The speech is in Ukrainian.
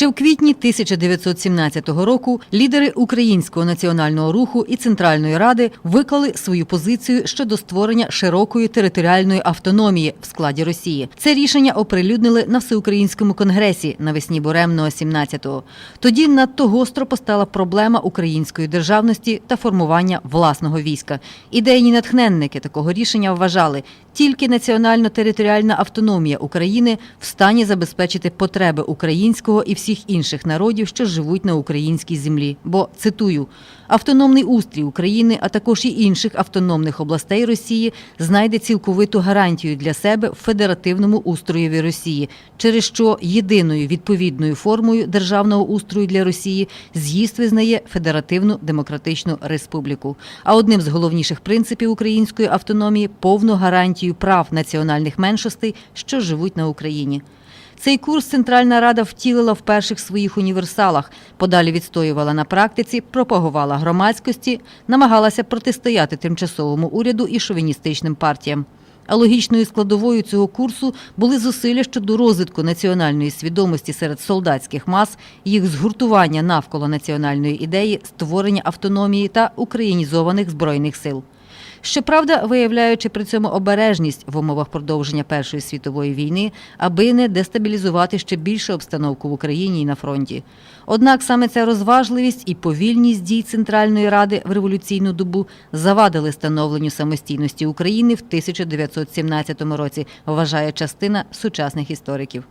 Ще в квітні 1917 року лідери Українського національного руху і Центральної Ради виклали свою позицію щодо створення широкої територіальної автономії в складі Росії. Це рішення оприлюднили на всеукраїнському конгресі навесні буремного 17-го. Тоді надто гостро постала проблема української державності та формування власного війська. Ідейні натхненники такого рішення вважали, тільки національно-територіальна автономія України в стані забезпечити потреби українського і всіх інших народів, що живуть на українській землі. Бо цитую: автономний устрій України, а також і інших автономних областей Росії, знайде цілковиту гарантію для себе в федеративному устроєві Росії, через що єдиною відповідною формою державного устрою для Росії з'їзд визнає Федеративну Демократичну Республіку. А одним з головніших принципів української автономії повну гарантію прав національних меншостей, що живуть на Україні. Цей курс Центральна Рада втілила в перших своїх універсалах, подалі відстоювала на практиці, пропагувала громадськості, намагалася протистояти тимчасовому уряду і шовіністичним партіям. А логічною складовою цього курсу були зусилля щодо розвитку національної свідомості серед солдатських мас, їх згуртування навколо національної ідеї, створення автономії та українізованих збройних сил. Щоправда, виявляючи при цьому обережність в умовах продовження Першої світової війни, аби не дестабілізувати ще більше обстановку в Україні і на фронті. Однак саме ця розважливість і повільність дій Центральної Ради в революційну добу завадили становленню самостійності України в 1917 році, вважає частина сучасних істориків.